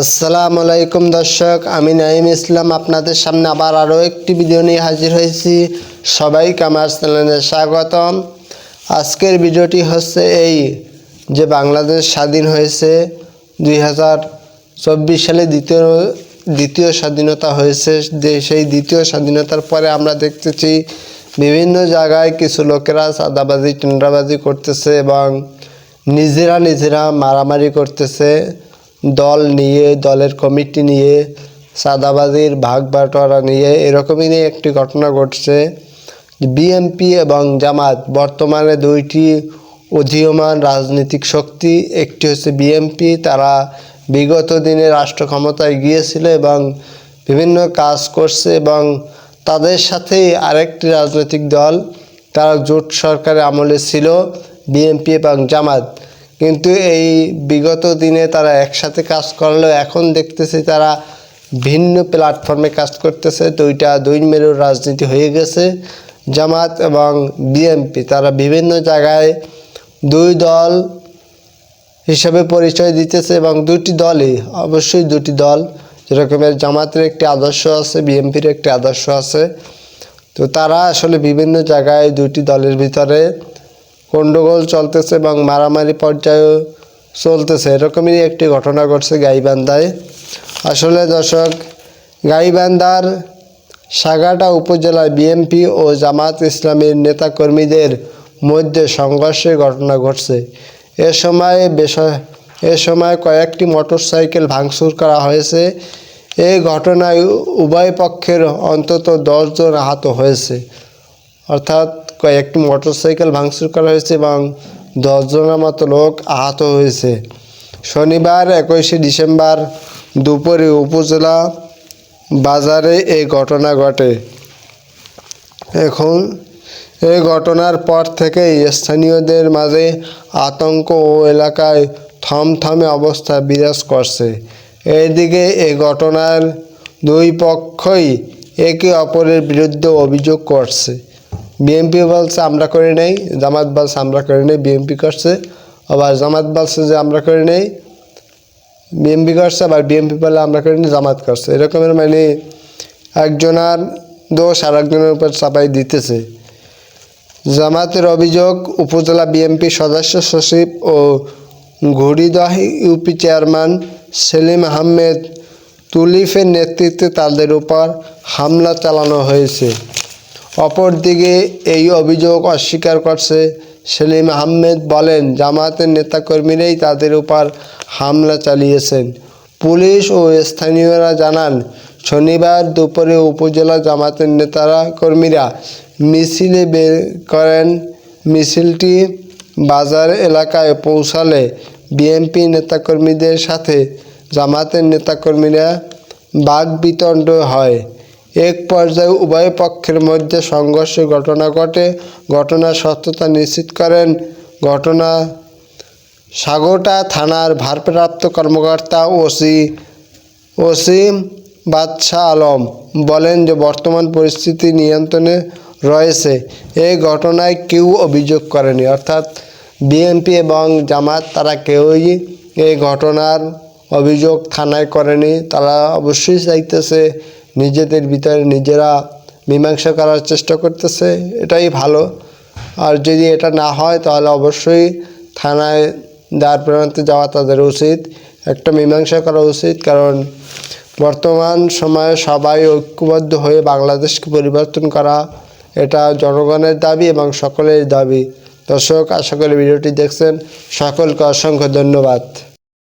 আসসালামু আলাইকুম দর্শক, আমি নাইম ইসলাম। আপনাদের সামনে আবার আরও একটি ভিডিও নিয়ে হাজির হয়েছি। সবাইকে আমার চ্যানেলে স্বাগতম। আজকের ভিডিওটি হচ্ছে এই যে বাংলাদেশ স্বাধীন হয়েছে, দুই হাজার চব্বিশ সালে দ্বিতীয় দ্বিতীয় স্বাধীনতা হয়েছে। সেই দ্বিতীয় স্বাধীনতার পরে আমরা দেখতেছি বিভিন্ন জায়গায় কিছু লোকেরা চাঁদাবাজি টেন্ডাবাজি করতেছে এবং নিজেরা নিজেরা মারামারি করতেছে। দল নিয়ে, দলের কমিটি নিয়ে, সাদাবাজির ভাগ বাটোয়ারা নিয়ে, এরকমই নিয়ে একটি ঘটনা ঘটছে। বিএনপি এবং জামাত বর্তমানে দুইটি উদীয়মান রাজনৈতিক শক্তি, একটি হচ্ছে বিএনপি, তারা বিগত দিনে রাষ্ট্র ক্ষমতায় গিয়েছিল এবং বিভিন্ন কাজ করছে এবং তাদের সাথেই আরেকটি রাজনৈতিক দল, তারা জোট সরকারের আমলে ছিল, বিএনপি এবং জামাত। কিন্তু এই বিগত দিনে তারা একসাথে কাজ করলেও এখন দেখতেছি তারা ভিন্ন প্ল্যাটফর্মে কাজ করতেছে। তো ওইটা দুই মেরুর রাজনীতি হয়ে গেছে। জামাত এবং বিএনপি, তারা বিভিন্ন জায়গায় দুই দল হিসাবে পরিচয় দিতেছে এবং দুটি দলই, অবশ্যই দুটি দল, যেরকমের জামাতের একটি আদর্শ আছে, বিএনপির একটি আদর্শ আছে। তো তারা আসলে বিভিন্ন জায়গায় দুটি দলের ভিতরে গণ্ডগোল চলতেছে এবং মারামারি পর্যায়েও চলতেছে। এরকমই একটি ঘটনা ঘটছে গাইবান্ধায়। আসলে দর্শক, গাইবান্ধার সাগাটা উপজেলায় বিএনপি ও জামাত ইসলামের নেতাকর্মীদের মধ্যে সংঘর্ষের ঘটনা ঘটছে। এ সময় বেশ, এ সময় কয়েকটি মোটরসাইকেল ভাঙচুর করা হয়েছে। এই ঘটনায় উভয় পক্ষের অন্তত দশজন আহত হয়েছে। অর্থাৎ কয়েকটি মোটরসাইকেল ভাঙচুর করা হয়েছে এবং দশজনের মতো লোক আহত হয়েছে। শনিবার একুশে ডিসেম্বর দুপুরে উপজেলা বাজারে এই ঘটনা ঘটে। এখন এই ঘটনার পর থেকেই স্থানীয়দের মাঝে আতঙ্ক ও এলাকায় থমথমে অবস্থা বিরাজ করছে। এদিকে এই ঘটনার দুই পক্ষই একে অপরের বিরুদ্ধে অভিযোগ করছে। বিএনপি বলছে, আমরা করে নেই। জামাত বলছে, আমরা করে নেই। বিএনপি করছে, আবার জামাত বলছে যে, আমরা করে নেই। বিএমপি করছে, আবার বিএমপি বলে, আমরা করিনি জামাত করছে। এরকমের মানে একজনের দোষ আর একজনের উপর চাপাই দিতেছে। জামাতের অভিযোগ, উপজেলা বিএমপি সদস্য সচিব ও ঘড়িদহ ইউপি চেয়ারম্যান সেলিম আহমেদ তুলিফের নেতৃত্বে তাদের উপর হামলা চালানো হয়েছে। অপরদিকে এই অভিযোগ অস্বীকার করছে সেলিম আহমেদ বলেন জামাতের নেতাকর্মীরাই তাদের উপর হামলা চালিয়েছেন। পুলিশ ও স্থানীয়রা জানান, শনিবার দুপুরে উপজেলা জামাতের নেতারা কর্মীরা মিছিলে বের করেন। মিছিলটি বাজার এলাকায় পৌঁছালে বিএনপি নেতাকর্মীদের সাথে জামাতের নেতাকর্মীরা বাঘ বিতণ্ড হয়। এক পর্যায়ে উভয় পক্ষের মধ্যে সংঘর্ষের ঘটনা ঘটে। ঘটনার সত্যতা নিশ্চিত করেন। ঘটনা সাগোটা থানার ভারপ্রাপ্ত কর্মকর্তা ওসি ওসিম বাদশাহ আলম বলেন যে, বর্তমান পরিস্থিতি নিয়ন্ত্রণে রয়েছে। এই ঘটনায় কেউ অভিযোগ করেনি। অর্থাৎ বিএনপি এবং জামাত, তারা কেউই এই ঘটনার অভিযোগ থানায় করেনি। তারা অবশ্যই চাইতেছে নিজেদের ভিতরে নিজেরা মীমাংসা করার চেষ্টা করতেছে, এটাই ভালো। আর যদি এটা না হয়, তাহলে অবশ্যই থানায় দাঁড় প্রান্তে যাওয়া তাদের উচিত। একটা মীমাংসা করা উচিত, কারণ বর্তমান সময়ে সবাই ঐক্যবদ্ধ হয়ে বাংলাদেশকে পরিবর্তন করা, এটা জনগণের দাবি এবং সকলের দাবি। দর্শক, আশা করি ভিডিওটি দেখছেন। সকলকে অসংখ্য ধন্যবাদ।